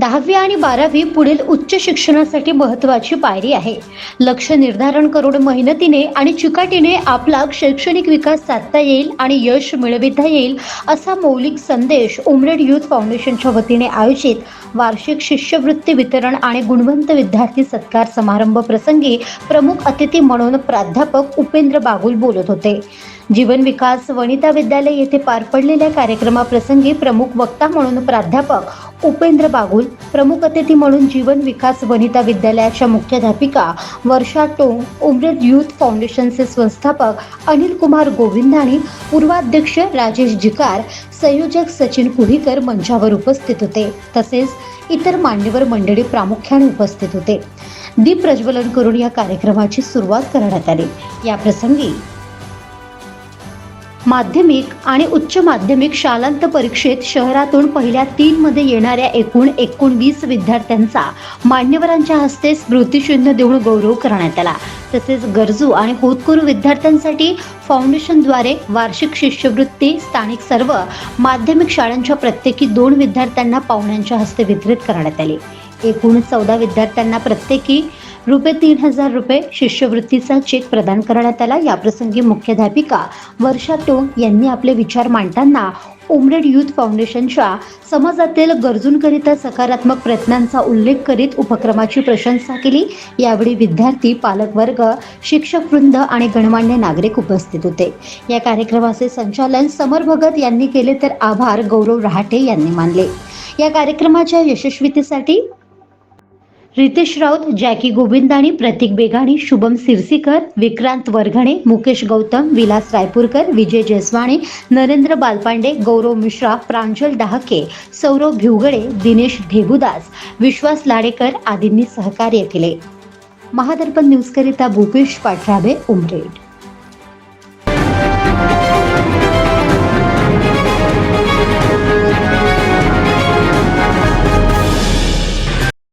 दहावी आणि बारावी पुढील उच्च शिक्षणासाठी महत्त्वाची पायरी आहे. लक्ष निर्धारण करून मेहनतीने आणि चिकाटीने आपला शैक्षणिक विकास साधता येईल आणि यश मिळविता येईल असा मौलिक संदेश उमरेड युथ फाउंडेशनच्या वतीने आयोजित वार्षिक शिष्यवृत्ती वितरण आणि गुणवंत विद्यार्थी सत्कार समारंभ प्रसंगी प्रमुख अतिथी म्हणून प्राध्यापक उपेंद्र बागुल बोलत होते. जीवन विकास वनिता विद्यालय येथे पार पडलेल्या कार्यक्रमाप्रसंगी प्रमुख वक्ता म्हणून प्राध्यापक उपेंद्र बागुल प्रमुख अतिथी म्हणून जीवन विकास वनिता विद्यालयाच्या मुख्याध्यापिका वर्षा टोंग उमरेद युथ फाउंडेशनचे संस्थापक अनिल कुमार गोविंदाणी पूर्वाध्यक्ष राजेश जिकार संयोजक सचिन कुहीकर मंचावर उपस्थित होते. तसेच इतर मान्यवर मंडळी प्रामुख्याने उपस्थित होते. दीप प्रज्वलन करून या कार्यक्रमाची सुरुवात करण्यात आली. या प्रसंगी माध्यमिक आणि उच्च माध्यमिक शालांत परीक्षेत शहरातून पहिल्या तीनमध्ये येणाऱ्या एकूण एकोणवीस विद्यार्थ्यांचा मान्यवरांच्या हस्ते स्मृतिचिन्ह देऊन गौरव करण्यात आला. तसेच गरजू आणि होतकरू विद्यार्थ्यांसाठी फाउंडेशनद्वारे वार्षिक शिष्यवृत्ती स्थानिक सर्व माध्यमिक शाळांच्या प्रत्येकी दोन विद्यार्थ्यांना पाहुण्यांच्या हस्ते वितरित करण्यात आले. एकूण चौदा विद्यार्थ्यांना प्रत्येकी रुपये तीन हजार रुपये शिष्यवृत्तीचा चेक प्रदान करण्यात आला. याप्रसंगी मुख्याध्यापिका वर्षा टोंग यांनी आपले विचार मांडताना उमरेड युथ फाउंडेशनच्या समाजातील गरजूंकरिता सकारात्मक प्रयत्नांचा उल्लेख करीत उपक्रमाची प्रशंसा केली. यावेळी विद्यार्थी पालकवर्ग शिक्षकवृंद आणि गणमान्य नागरिक उपस्थित होते. या कार्यक्रमाचे संचालन समर भगत यांनी केले तर आभार गौरव रहाटे यांनी मानले. या कार्यक्रमाच्या यशस्वीतेसाठी रितेश राऊत जॅकी गोविंदाणी प्रतीक बेगाणी शुभम सिरसीकर विक्रांत वरघणे मुकेश गौतम विलास रायपूरकर विजय जसवाणे नरेंद्र बालपांडे गौरव मिश्रा प्रांजल डहाके सौरव भिवगडे दिनेश ढेबुदास विश्वास लाडेकर आदींनी सहकार्य केले. महादर्पण न्यूजकरिता भूपेश पाठराबे उमरेड.